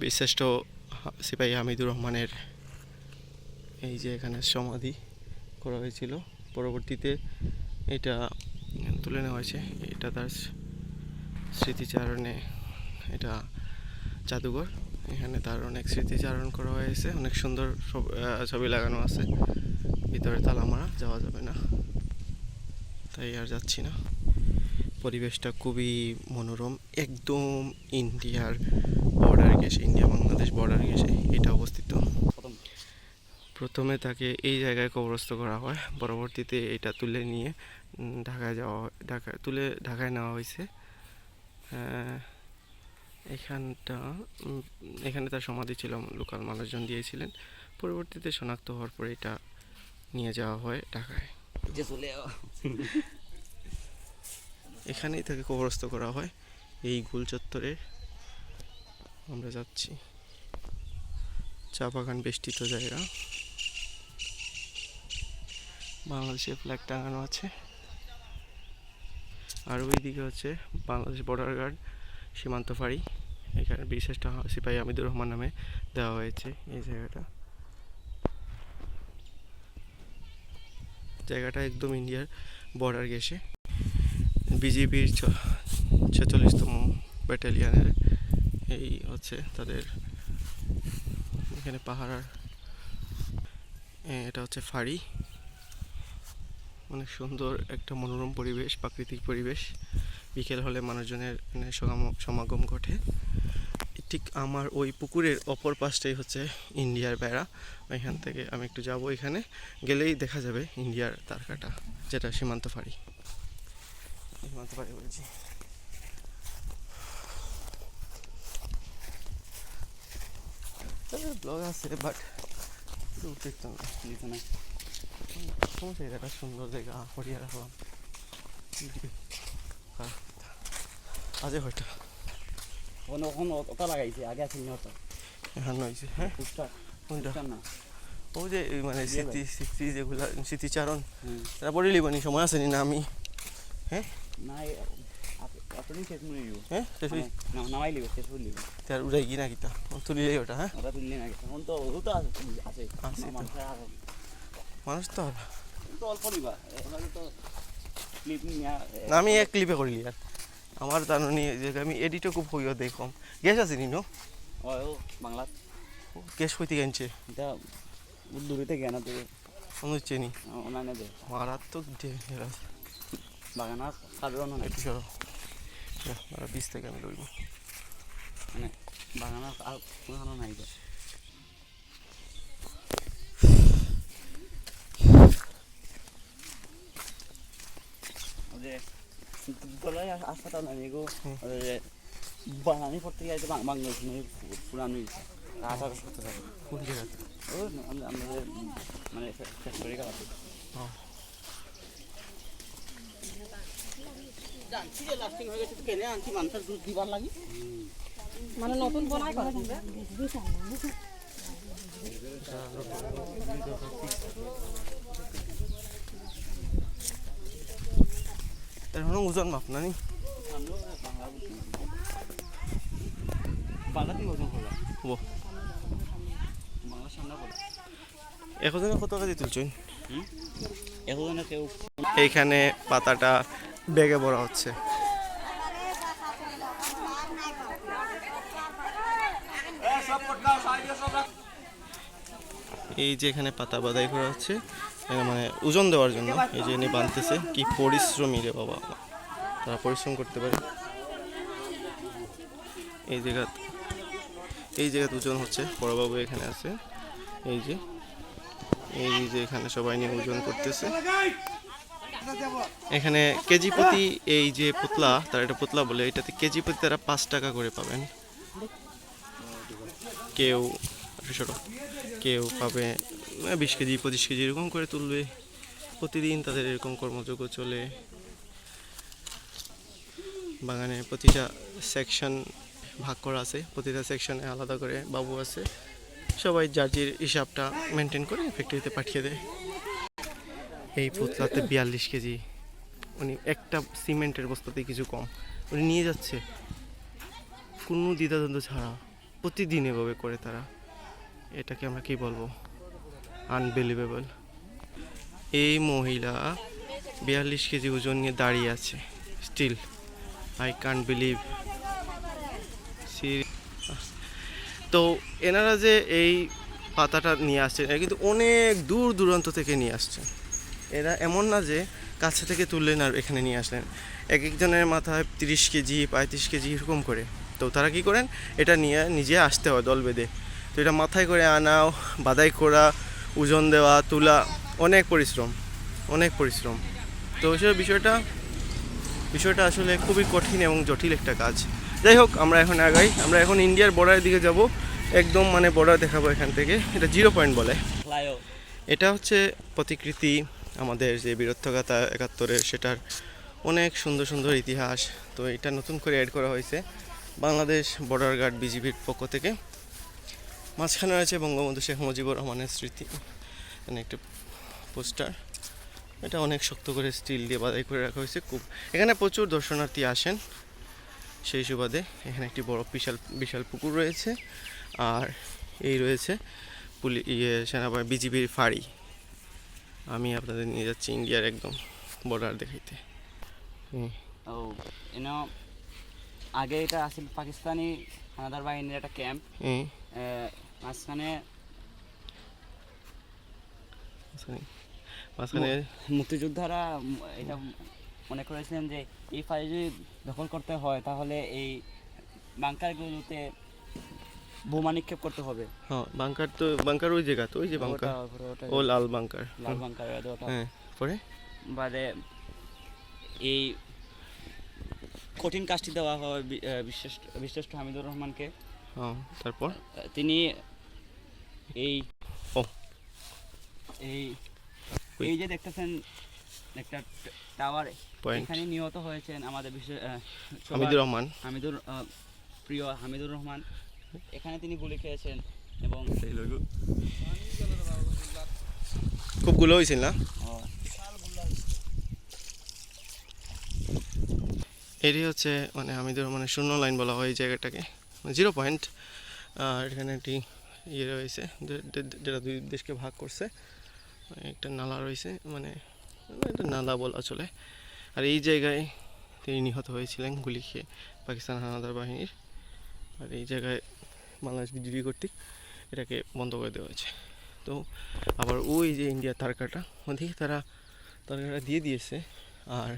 বীরশ্রেষ্ঠ হা- সিপাহী হামিদুর রহমানের এই যে এখানে সমাধি করা হয়েছিল। পরবর্তীতে এটা তুলে নেওয়া হয়েছে। এটা তার স্মৃতিচারণে এটা জাদুঘর। এখানে তার অনেক স্মৃতিচারণ করা হয়েছে। অনেক সুন্দর ছবি লাগানো আছে। ভিতরে তালা মারা যাওয়া যাবে না। তাই আর যাচ্ছি না। পরিবেশটা খুবই মনোরম। একদম ইন্ডিয়ার গেছে ইন্ডিয়া বাংলাদেশ বর্ডার গেছে এটা অবস্থিত। প্রথমে তাকে এই জায়গায় কবরস্থ করা হয়। পরবর্তীতে এটা তুলে নিয়ে ঢাকায় যাওয়া হয় ঢাকা তুলে ঢাকায় নেওয়া হয়েছে। এখানটা এখানে তার সমাধি ছিল লোকাল মানুষজন দিয়েছিলেন। পরবর্তীতে শনাক্ত হওয়ার পরে এটা নিয়ে যাওয়া হয় ঢাকায়। এখানেই তাকে কবরস্থ করা হয়। এই গোল চত্বরে আমরা যাচ্ছি। চা বাগান বেষ্টিত জায়গা। বাংলাদেশের ফ্ল্যাগ টাঙানো আছে। আর ওইদিকে হচ্ছে বাংলাদেশ বর্ডার গার্ড সীমান্ত ফাঁড়ি। এখানে বিশিষ্ট সিপাহী আমিদুর রহমান নামে দেওয়া হয়েছে এই জায়গাটা। জায়গাটা একদম ইন্ডিয়ার বর্ডার গেছে বিজেপির ছেচল্লিশতম ব্যাটালিয়ানের এই হচ্ছে তাদের এখানে পাহাড়ার এটা হচ্ছে ফাঁড়ি। অনেক সুন্দর একটা মনোরম পরিবেশ, প্রাকৃতিক পরিবেশ। বিকেল হলে মানুষজনের সমাগম- ঘটে। ঠিক আমার ওই পুকুরের অপর পাশটাই হচ্ছে ইন্ডিয়ার বেড়া। এখান থেকে আমি একটু যাব এখানে, গেলেই দেখা যাবে ইন্ডিয়ার তারকাটা, যেটা সীমান্ত ফাঁড়ি। সীমান্ত ফাঁড়ি বলছি। ব্লগ আছে বাট উত্তেজিত না না। সমস্যা একটা সুন্দর জায়গা হরিয়া রাখলাম আজে হয়তো ওখানে ওখানে ওটা লাগাইছে আগে আছে না ওটা এখানে হয়েছে হ্যাঁ কোনটা না ও যে মানে স্মৃতি স্মৃতি যেগুলা স্মৃতিচারণ পড়ে লিবানি সময় আছে নি না আমি না হ্যাঁ শেষ উড়াই ওটা হ্যাঁ? আর মানুষ তো আর আমি এক ক্লিপে করলি আর। আমার জানি যে আমি এডিটও খুব হইও দেখম গ্যাস আছে নি বাংলা। গ্যাস কইতে গেছে এটা দূরে থেকে না। তো মনে হচ্ছে দে। মারাত্মক বাগানা একটু সরো। আর বিশ থেকে আমি লইব মানে বাগানা আর কোনো নাই যে গলায় আসতে না এগো বানানি পড়তে বাংলাদেশ নিয়ে পুরানো আঠারো সত্তর সালে কোন জায়গাতে? ও আমরা- আমাদের মানে ফ্যাক্টরি কালাতে মানে হলো ওজন মাপ না নি বাংলাতে ওজন করলাম ও বাংলা সামনে করে এখন কত কেজি তুলছেন? এখন কেউ এইখানে পাতাটা বেগে বড় হচ্ছে। এই যে এখানে পাতা বাদাই করা হচ্ছে মানে ওজন দেওয়ার জন্য এই যে এনে বাঁধতেছে, কি পরিশ্রমী রে বাবা। তারা পরিশ্রম করতে পারে। এই জায়গা, এই জায়গাতে ওজন হচ্ছে বড়বাবু এখানে আছে। এই যে এই যে এখানে সবাই নিয়ে ওজন করতেছে। এখানে কেজি প্রতি এই যে পুতলা, তারা এটা পুতলা বলে, এটাতে কেজি প্রতি তারা পাঁচ টাকা করে পাবেন। কেউ কেউ পাবে বিশ কেজি, পঁচিশ কেজি এরকম করে তুলবে। প্রতিদিন তাদের এরকম কর্মযোগ্য চলে। বাগানে প্রতিটা সেকশন ভাগ করা আছে, প্রতিটা সেকশনে আলাদা করে বাবু আছে। সবাই যার হিসাবটা মেনটেন করে ফ্যাক্টরিতে পাঠিয়ে দেয়। এই পুতলাতে বিয়াল্লিশ কেজি। উনি একটা সিমেন্টের বস্তাতে কিছু কম। উনি নিয়ে যাচ্ছে। কোনো দ্বিধাদ্বন্দ্ব ছাড়া প্রতিদিন এভাবে করে তারা। এটাকে আমরা কি বলব? আনবিলিভেবল এই মহিলা বিয়াল্লিশ কেজি ওজন নিয়ে দাঁড়িয়ে আছে। স্টিল আই কান্ট বিলিভ তো এনারা যে এই পাতাটা নিয়ে আসছেন কিন্তু অনেক দূর দূরান্ত থেকে নিয়ে আসছেন। এরা এমন না যে কাছে থেকে তুললেন আর এখানে নিয়ে আসলেন। এক একজনের মাথায় তিরিশ কেজি পঁয়ত্রিশ কেজি এরকম করে। তো তারা কি করেন? এটা নিয়ে নিজে আসতে হয় দল বেঁধে। তো এটা মাথায় করে আনাও বাদাই করা ওজন দেওয়া তোলা অনেক পরিশ্রম অনেক পরিশ্রম। তো সে বিষয়টা বিষয়টা আসলে খুবই কঠিন এবং জটিল একটা কাজ। যাই হোক আমরা এখন আগাই। আমরা এখন ইন্ডিয়ার বর্ডারের দিকে যাব। একদম মানে বর্ডার দেখাবো এখান থেকে। এটা জিরো পয়েন্ট বলে। এটা হচ্ছে প্রতিকৃতি। আমাদের যে বীরত্বগাথা একাত্তরের সেটার অনেক সুন্দর সুন্দর ইতিহাস। তো এটা নতুন করে অ্যাড করা হয়েছে বাংলাদেশ বর্ডার গার্ড বিজিবির পক্ষ থেকে। মাঝখানে রয়েছে বঙ্গবন্ধু শেখ মুজিবুর রহমানের স্মৃতি। এখানে একটা পোস্টার এটা অনেক শক্ত করে স্টিল দিয়ে বাদাই করে রাখা হয়েছে। খুব এখানে প্রচুর দর্শনার্থী আসেন। সেই সুবাদে এখানে একটি বড় বিশাল বিশাল পুকুর রয়েছে। আর এই রয়েছে পুলি ইয়ে সেনাবাহিনী, বিজিবির ফাঁড়ি। আমি আপনাদের নিয়ে যাচ্ছি ইন্ডিয়ার একদম বর্ডার দেখাইতে। ও এন আগে এটা আসলে পাকিস্তানি হানাদার বাহিনীর একটা ক্যাম্প। মাঝখানে মাঝখানে মাঝখানে মুক্তিযোদ্ধারা এটা মনে করেছিলেন যে এই ফাইল যদি দখল করতে হয় তাহলে এই বাংকারগুলোতে বোমা নিক্ষেপ করতে হবে। হ্যাঁ বাংকার তো বাংকার ওই জায়গা তো ওই যে বাংকার। ও লাল বাংকার। লাল বাংকার ওটা হ্যাঁ পরে? বাদে এই কঠিন কাজটি দেওয়া হয় বিশিষ্ট হামিদুর রহমানকে। হ্যাঁ তারপর? তিনি এই ও। এই। এই যে দেখতেছেন একটা টাওয়ার এখানে নিহত হয়েছেন আমাদের বিশেষ হামিদুর রহমান। হামিদুর প্রিয় হামিদুর রহমান। এখানে তিনি গুলি খেয়েছেন এবং খুবগুলো হয়েছিল না? আহ, এটি হচ্ছে মানে হামিদুর মানে শূন্য লাইন বলা হয় এই জায়গাটাকে। Zero point. আর এখানে একটি ইয়ে রয়েছে যেটা দুই দেশকে ভাগ করছে। একটা নালা রয়েছে মানে একটা নালা বলা চলে। আর এই জায়গায় তিনি নিহত হয়েছিলেন গুলি খেয়ে পাকিস্তান হানাদার বাহিনীর। আর এই জায়গায় বাংলাদেশ বিজিবি কর্তৃক এটাকে বন্ধ করে দেওয়া হয়েছে। তো আবার ওই যে ইন্ডিয়ার তারকাটা, ওদিকে তারা, তারকাটা দিয়ে দিয়েছে। আর